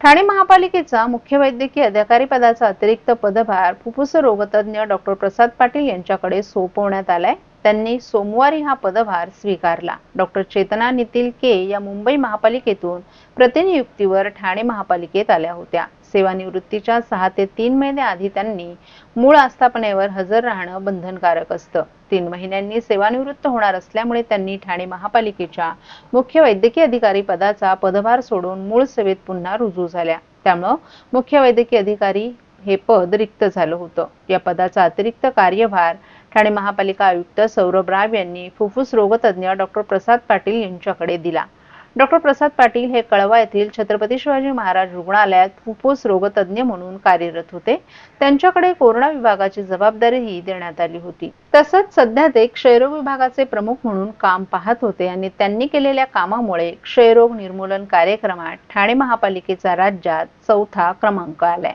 ठाणे महापालिकेचा मुख्य वैद्यकीय अधिकारी पदाचा अतिरिक्त पदभार फुफ्फुस रोगतज्ञ डॉक्टर प्रसाद पाटील यांच्याकडे सोपवण्यात आलाय. त्यांनी सोमवारी हा पदभार स्वीकारला. डॉक्टर चेतना नितील के या मुंबई महापालिकेतून प्रतिनियुक्तीवर ठाणे महापालिकेत आल्या होत्या. सेवानिवृत्तीच्या सहा ते तीन महिन्याआधी त्यांनी मूळ आस्थापनेवर हजर राहणं बंधनकारक असतं. तीन महिन्यांनी सेवानिवृत्त होणार असल्यामुळे त्यांनी ठाणे महापालिकेच्या मुख्य वैद्यकीय अधिकारी पदाचा पदभार सोडून मूळ सेवेत पुन्हा रुजू झाल्या. त्यामुळं मुख्य वैद्यकीय अधिकारी हे पद रिक्त झालं होतं. या पदाचा अतिरिक्त कार्यभार ठाणे महापालिका आयुक्त सौरभ राव यांनी फुफ्फुस रोगतज्ञ डॉक्टर प्रसाद पाटील यांच्याकडे दिला. डॉक्टर प्रसाद पाटील हे कळवा येथील छत्रपती शिवाजी महाराज रुग्णालयात फुफ्फुस रोगतज्ञ म्हणून कार्यरत होते. त्यांच्याकडे कोरोना विभागाची जबाबदारीही देण्यात आली होती. तसंच सध्या ते क्षयरोग विभागाचे प्रमुख म्हणून काम पाहत होते आणि त्यांनी केलेल्या कामामुळे क्षयरोग निर्मूलन कार्यक्रमात ठाणे महापालिकेचा राज्यात चौथा क्रमांक आलाय.